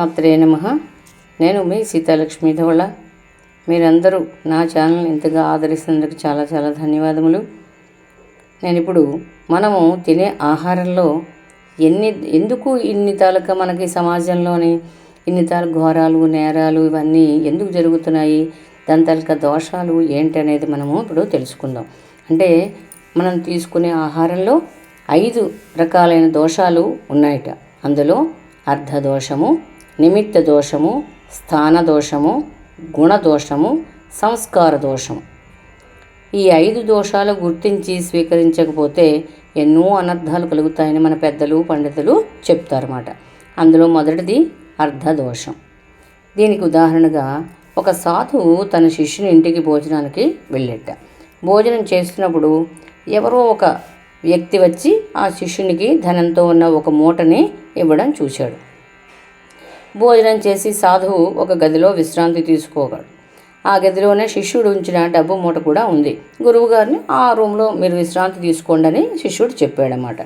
మాత్రే నమ. నేను మీ సీతాలక్ష్మి ధవళ. మీరందరూ నా ఛానల్ ఇంతగా ఆదరిస్తున్నందుకు చాలా చాలా ధన్యవాదములు. నేను ఇప్పుడు మనము తినే ఆహారంలో ఎన్ని ఎందుకు ఇన్ని తాలూకా మనకి సమాజంలోని ఇన్ని తాలూ ఘోరాలు నేరాలు ఇవన్నీ ఎందుకు జరుగుతున్నాయి? దాని తాలూకా దోషాలు ఏంటి అనేది మనము ఇప్పుడు తెలుసుకుందాం. అంటే మనం తీసుకునే ఆహారంలో ఐదు రకాలైన దోషాలు ఉన్నాయట. అందులో అర్ధ దోషము నిమిత్త దోషము స్థాన దోషము గుణదోషము సంస్కార దోషము ఈ ఐదు దోషాలు గుర్తించి స్వీకరించకపోతే ఎన్నో అనర్థాలు కలుగుతాయని మన పెద్దలు పండితులు చెప్తారన్నమాట. అందులో మొదటిది అర్ధదోషం. దీనికి ఉదాహరణగా ఒక సాధువు తన శిష్యుని ఇంటికి భోజనానికి వెళ్ళేట. భోజనం చేస్తున్నప్పుడు ఎవరో ఒక వ్యక్తి వచ్చి ఆ శిష్యునికి ధనంతో ఉన్న ఒక మూటని ఇవ్వడం చూశాడు. భోజనం చేసి సాధువు ఒక గదిలో విశ్రాంతి తీసుకోగలడు. ఆ గదిలోనే శిష్యుడు ఉంచిన డబ్బు మూట కూడా ఉంది. గురువుగారిని ఆ రూమ్లో మీరు విశ్రాంతి తీసుకోండి అని శిష్యుడు చెప్పాడనమాట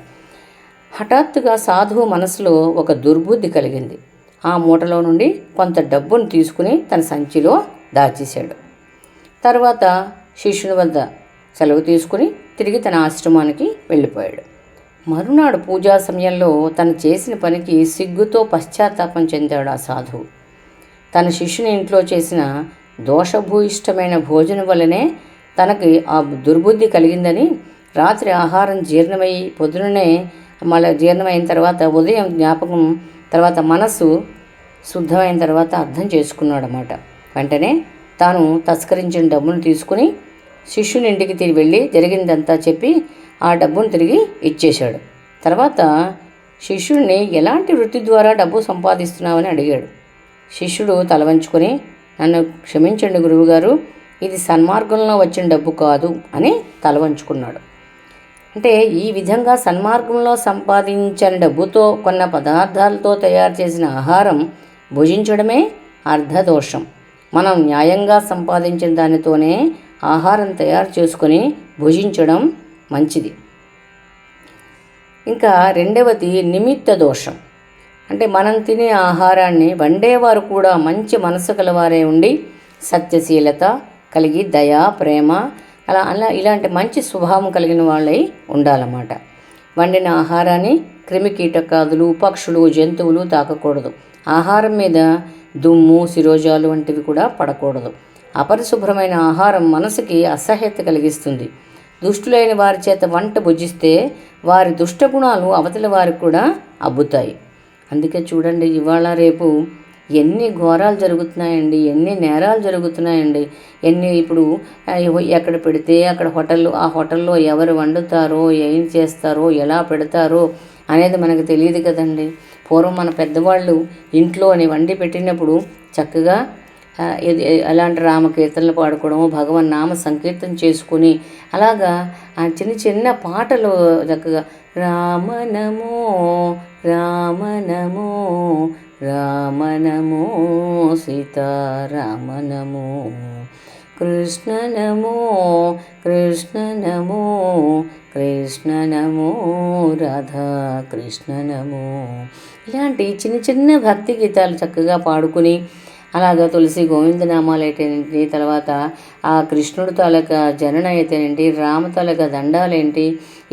హఠాత్తుగా సాధువు మనసులో ఒక దుర్బుద్ధి కలిగింది. ఆ మూటలో నుండి కొంత డబ్బును తీసుకుని తన సంచిలో దాచేశాడు. తర్వాత శిష్యుని వద్ద సెలవు తీసుకుని తిరిగి తన ఆశ్రమానికి వెళ్ళిపోయాడు. మరునాడు పూజా సమయంలో తను చేసిన పనికి సిగ్గుతో పశ్చాత్తాపం చెందాడు ఆ సాధువు. తన శిష్యుని ఇంట్లో చేసిన దోషభూయిష్టమైన భోజనం వల్లనే తనకి ఆ దుర్బుద్ధి కలిగిందని రాత్రి ఆహారం జీర్ణమై పొద్దుననే మళ్ళీ జీర్ణమైన తర్వాత ఉదయం జ్ఞాపకం తర్వాత మనసు శుద్ధమైన తర్వాత అర్థం చేసుకున్నాడనమాట వెంటనే తాను తస్కరించిన డబ్బును తీసుకుని శిష్యుని ఇంటికి తిరిగి వెళ్ళి జరిగిందంతా చెప్పి ఆ డబ్బును తిరిగి ఇచ్చేశాడు. తర్వాత శిష్యుడిని ఎలాంటి వృత్తి ద్వారా డబ్బు సంపాదిస్తున్నావని అడిగాడు. శిష్యుడు తలవంచుకొని నన్ను క్షమించండి గురువుగారు ఇది సన్మార్గంలో వచ్చిన డబ్బు కాదు అని తలవంచుకున్నాడు అంటే ఈ విధంగా సన్మార్గంలో సంపాదించిన డబ్బుతో కొన్న పదార్థాలతో తయారు చేసిన ఆహారం భుజించడమే అర్ధదోషం. మనం న్యాయంగా సంపాదించిన దానితోనే ఆహారం తయారు చేసుకొని భుజించడం మంచిది. ఇంకా రెండవది నిమిత్త దోషం. అంటే మనం తినే ఆహారాన్ని వండేవారు కూడా మంచి మనసు కలవారే ఉండి సత్యశీలత కలిగి దయ ప్రేమ అలా అలా ఇలాంటి మంచి స్వభావం కలిగిన వాళ్ళై ఉండాలన్నమాట. వండిన ఆహారాన్ని క్రిమికీటకాదులు పక్షులు జంతువులు తాకకూడదు. ఆహారం మీద దుమ్ము శిరోజాలు వంటివి కూడా పడకూడదు. అపరిశుభ్రమైన ఆహారం మనసుకి అసహ్యత కలిగిస్తుంది. దుష్టులైన వారి చేత వంట భుజిస్తే వారి దుష్టగుణాలు అవతల వారికి కూడా అబ్బుతాయి. అందుకే చూడండి ఇవాళ రేపు ఎన్ని ఘోరాలు జరుగుతున్నాయండి ఎన్ని నేరాలు జరుగుతున్నాయండి ఎన్ని ఇప్పుడు ఎక్కడ పెడితే అక్కడ హోటల్లో ఆ హోటల్లో ఎవరు వండుతారో ఏం చేస్తారో ఎలా పెడతారో అనేది మనకు తెలియదు కదండి. పూర్వం మన పెద్దవాళ్ళు ఇంట్లోని వండి పెట్టినప్పుడు చక్కగా అలాంటి రామకీర్తనలు పాడుకోవడం భగవన్ నామ సంకీర్తన చేసుకుని అలాగా ఆ చిన్న చిన్న పాటలు చక్కగా రామనమో రామనమో రామనమో సీతారామనమో కృష్ణ నమో కృష్ణ నమో కృష్ణ నమో రాధా కృష్ణ నమో. ఇలాంటి చిన్న చిన్న భక్తి గీతాలు చక్కగా పాడుకుని అలాగా తులసి గోవిందనామాలు అయితేనేంటి తర్వాత ఆ కృష్ణుడు తాలూకా జనన అయితేనేంటి రామ తాలూకా దండాలేంటి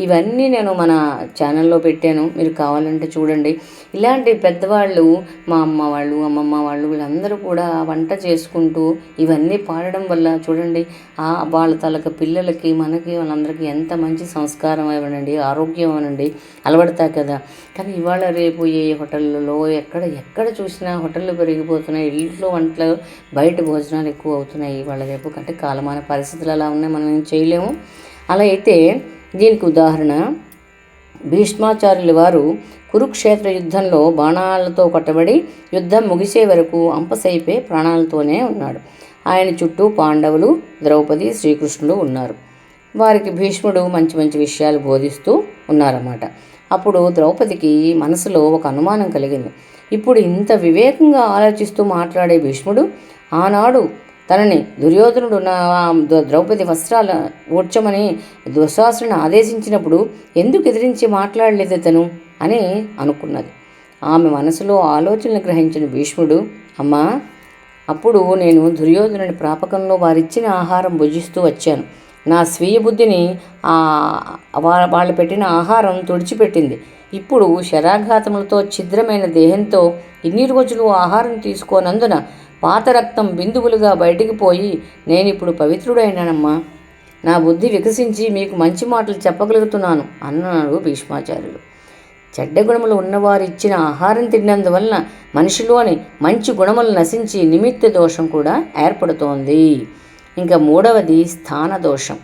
ఇవన్నీ నేను మన ఛానల్లో పెట్టాను. మీరు కావాలంటే చూడండి. ఇలాంటి పెద్దవాళ్ళు మా అమ్మ వాళ్ళు అమ్మమ్మ వాళ్ళు వీళ్ళందరూ కూడా వంట చేసుకుంటూ ఇవన్నీ పాడడం వల్ల చూడండి ఆ వాళ్ళ తలక పిల్లలకి మనకి వాళ్ళందరికీ ఎంత మంచి సంస్కారం ఇవ్వనండి ఆరోగ్యం అనండి అలవడతాయి కదా. కానీ ఇవాళ రేపు ఏ హోటళ్ళలో ఎక్కడ ఎక్కడ చూసినా హోటళ్ళు పెరిగిపోతున్నాయి ఇంట్లో వంటలు బయట భోజనాలు ఎక్కువ అవుతున్నాయి ఇవాళ రేపు. అంటే కాలమాన పరిస్థితులు అలా ఉన్నాయి మనం ఏం చేయలేము. అలా అయితే దీనికి ఉదాహరణ. భీష్మాచార్యుల వారు కురుక్షేత్ర యుద్ధంలో బాణాలతో కొట్టబడి యుద్ధం ముగిసే వరకు అంపసైపే ప్రాణాలతోనే ఉన్నాడు. ఆయన చుట్టూ పాండవులు ద్రౌపది శ్రీకృష్ణుడు ఉన్నారు. వారికి భీష్ముడు మంచి మంచి విషయాలు బోధిస్తూ ఉన్నారన్నమాట. అప్పుడు ద్రౌపదికి మనసులో ఒక అనుమానం కలిగింది. ఇప్పుడు ఇంత వివేకంగా ఆలోచిస్తూ మాట్లాడే భీష్ముడు ఆనాడు తనని దుర్యోధనుడు నా ద్రౌపది వస్త్రాల ఊడ్చమని దుశ్శాసనను ఆదేశించినప్పుడు ఎందుకు ఎదిరించి మాట్లాడలేదు తను అని అనుకున్నది. ఆమె మనసులో ఆలోచనలు గ్రహించిన భీష్ముడు అమ్మా అప్పుడు నేను దుర్యోధనుడి ప్రాపకంలో వారిచ్చిన ఆహారం భుజిస్తూ వచ్చాను. నా స్వీయ బుద్ధిని వాళ్ళు పెట్టిన ఆహారం తుడిచిపెట్టింది. ఇప్పుడు శరాఘాతములతో ఛిద్రమైన దేహంతో ఇన్ని రోజులు ఆహారం తీసుకోనందున పాత రక్తం బిందువులుగా బయటికి పోయి నేను ఇప్పుడు పవిత్రుడైనానమ్మా. నా బుద్ధి వికసించి మీకు మంచి మాటలు చెప్పగలుగుతున్నాను అన్నాడు భీష్మాచార్యులు. చెడ్డ గుణములు ఉన్నవారు ఇచ్చిన ఆహారం తిన్నందువలన మనిషిలోని మంచి గుణములు నశించి నిమిత్త దోషం కూడా ఏర్పడుతోంది. ఇంకా మూడవది స్థాన దోషం.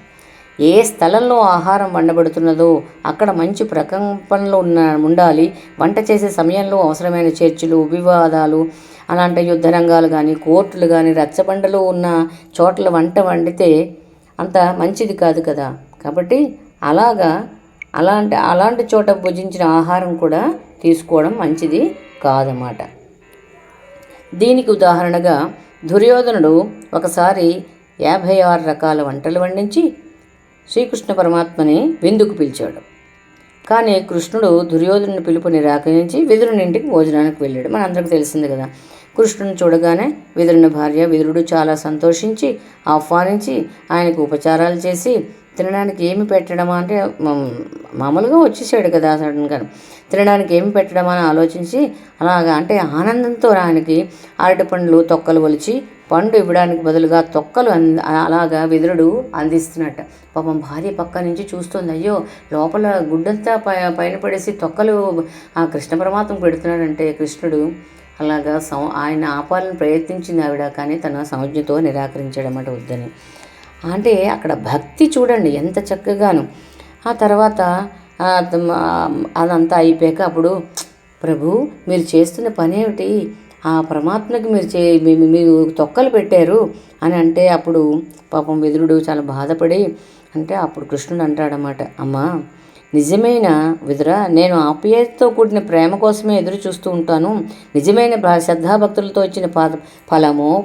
ఏ స్థలంలో ఆహారం వండబడుతున్నదో అక్కడ మంచి ప్రకంపనలు ఉన్న ఉండాలి. వంట చేసే సమయంలో అవసరమైన చర్చలు వివాదాలు అలాంటి యుద్ధ రంగాలు కానీ కోర్టులు కానీ రచ్చబండలు ఉన్న చోట్ల వంట వండితే అంత మంచిది కాదు కదా. కాబట్టి అలాగా అలాంటి అలాంటి చోట భుజించిన ఆహారం కూడా తీసుకోవడం మంచిది కాదన్నమాట. దీనికి ఉదాహరణగా దుర్యోధనుడు ఒకసారి యాభై ఆరు రకాల వంటలు వండించి శ్రీకృష్ణ పరమాత్మని విందుకు పిలిచాడు. కానీ కృష్ణుడు దుర్యోధనుని పిలుపు నిరాకరించి విదురుని ఇంటికి భోజనానికి వెళ్ళాడు. మనందరికీ తెలిసింది కదా. కృష్ణుని చూడగానే విదురుని భార్య విదురుడు చాలా సంతోషించి ఆహ్వానించి ఆయనకు ఉపచారాలు చేసి తినడానికి ఏమి పెట్టడమా అంటే మామూలుగా వచ్చేసాడు కదా సడన్గా తినడానికి ఏమి పెట్టడమా అని ఆలోచించి అలాగా అంటే ఆనందంతో ఆయనకి అరటి పండ్లు తొక్కలు ఒలిచి పండు ఇవ్వడానికి బదులుగా తొక్కలు అంద అలాగా విదురుడు అందిస్తున్నట్ట. పాపం భార్య పక్క నుంచి చూస్తుంది అయ్యో లోపల గుడ్డంతా పై పైన పడేసి తొక్కలు ఆ కృష్ణ పరమాత్మ పెడుతున్నాడంటే కృష్ణుడు అలాగా సం ఆయన ఆపాలని ప్రయత్నించింది ఆవిడ కానీ తన సంజ్ఞతో నిరాకరించాడన్నమాట వద్దని. అంటే అక్కడ భక్తి చూడండి ఎంత చక్కగాను. ఆ తర్వాత అదంతా అయిపోయాక అప్పుడు ప్రభు మీరు చేస్తున్న పని ఏమిటి? ఆ పరమాత్మకి మీరు చే మీరు తొక్కలు పెట్టారు అని అంటే అప్పుడు పాపం విదురుడు చాలా బాధపడి అంటే అప్పుడు కృష్ణుడు అంటాడనమాట అమ్మా నిజమైన? విదుర నేను ఆప్యాయతతో కూడిన ప్రేమ కోసమే ఎదురు చూస్తూ ఉంటాను. నిజమైన శ్రద్ధాభక్తులతో ఇచ్చిన పాద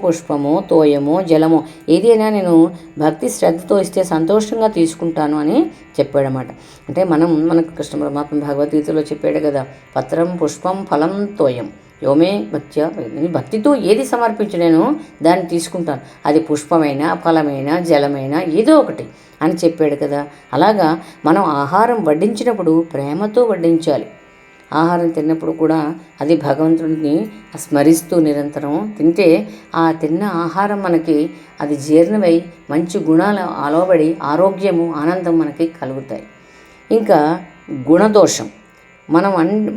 పుష్పము తోయము జలము జలమో ఏదైనా నేను భక్తి శ్రద్ధతో ఇస్తే సంతోషంగా తీసుకుంటాను అని చెప్పాడనమాట అంటే మనం మనకు కృష్ణ పరమాత్మ భగవద్గీతలో చెప్పాడు కదా పత్రం పుష్పం ఫలం తోయం. యోమే భక్త్య భక్తితో ఏది సమర్పించలేనో దాన్ని తీసుకుంటాను. అది పుష్పమైనా ఫలమైనా జలమైనా ఏదో ఒకటి అని చెప్పాడు కదా. అలాగా మనం ఆహారం వడ్డించినప్పుడు ప్రేమతో వడ్డించాలి. ఆహారం తిన్నప్పుడు కూడా అది భగవంతుడిని స్మరిస్తూ నిరంతరం తింటే ఆ తిన్న ఆహారం మనకి అది జీర్ణమై మంచి గుణాలు అలవబడి ఆరోగ్యము ఆనందం మనకి కలుగుతాయి. ఇంకా గుణదోషం. మనం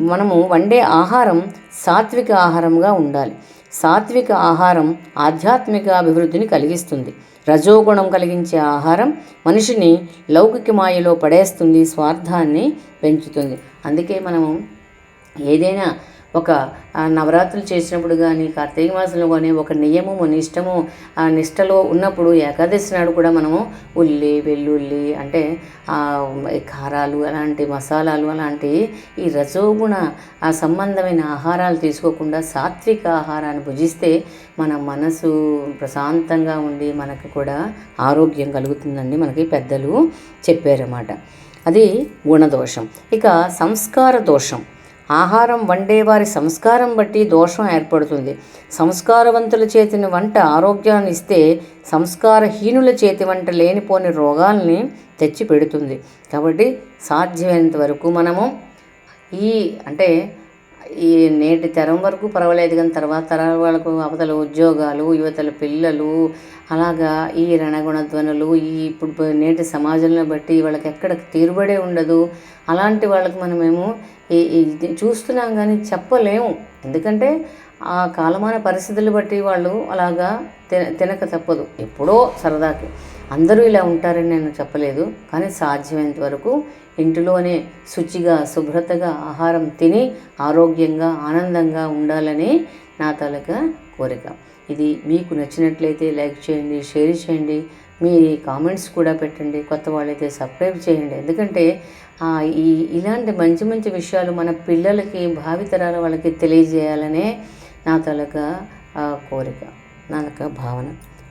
మనము వండే ఆహారం సాత్విక ఆహారంగా ఉండాలి. సాత్విక ఆహారం ఆధ్యాత్మిక అభివృద్ధిని కలిగిస్తుంది. రజోగుణం కలిగించే ఆహారం మనిషిని లౌకిక మాయలో పడేస్తుంది స్వార్థాన్ని పెంచుతుంది. అందుకే మనము ఏదైనా ఒక నవరాత్రులు చేసినప్పుడు కానీ కార్తీక మాసంలో కానీ ఒక నియమము నిష్టము ఆ నిష్టలో ఉన్నప్పుడు ఏకాదశి నాడు కూడా మనము ఉల్లి వెల్లుల్లి అంటే కారాలు అలాంటి మసాలాలు అలాంటి ఈ రజోగుణ ఆ సంబంధమైన ఆహారాలు తీసుకోకుండా సాత్విక ఆహారాన్ని భుజిస్తే మన మనసు ప్రశాంతంగా ఉండి మనకు కూడా ఆరోగ్యం కలుగుతుందండి మనకి పెద్దలు చెప్పారన్నమాట. అది గుణదోషం. ఇక సంస్కార దోషం. ఆహారం వండేవారి సంస్కారం బట్టి దోషం ఏర్పడుతుంది. సంస్కారవంతుల చేతిని వంట ఆరోగ్యాన్ని ఇస్తే సంస్కారహీనుల చేతి వంట లేనిపోని రోగాల్ని తెచ్చి పెడుతుంది కాబట్టి సాధ్యమైనంత వరకు మనము ఈ అంటే ఈ నేటి తరం వరకు పర్వాలేదు కానీ తర్వాత తరాల వాళ్ళకు అవతల ఉద్యోగాలు యువతల పిల్లలు అలాగా ఈ రణగుణధ్వనులు ఈ ఇప్పుడు నేటి సమాజంలో బట్టి వాళ్ళకి ఎక్కడ తీరుబడే ఉండదు. అలాంటి వాళ్ళకి మనమేమో ఈ చూస్తున్నాం కానీ చెప్పలేము. ఎందుకంటే ఆ కాలమాన పరిస్థితులు బట్టి వాళ్ళు అలాగా తిన తినక తప్పదు. ఎప్పుడో సరదాకి. అందరూ ఇలా ఉంటారని నేను చెప్పలేదు కానీ సాధ్యమైనంత వరకు ఇంటిలోనే శుచిగా శుభ్రతగా ఆహారం తిని ఆరోగ్యంగా ఆనందంగా ఉండాలని నా తలక కోరిక. ఇది మీకు నచ్చినట్లయితే లైక్ చేయండి షేర్ చేయండి మీ కామెంట్స్ కూడా పెట్టండి కొత్త వాళ్ళైతే సబ్స్క్రైబ్ చేయండి. ఎందుకంటే ఈ ఇలాంటి మంచి మంచి విషయాలు మన పిల్లలకి భావితరాల వాళ్ళకి తెలియజేయాలనే నా తలక కోరిక నా యొక్క భావన.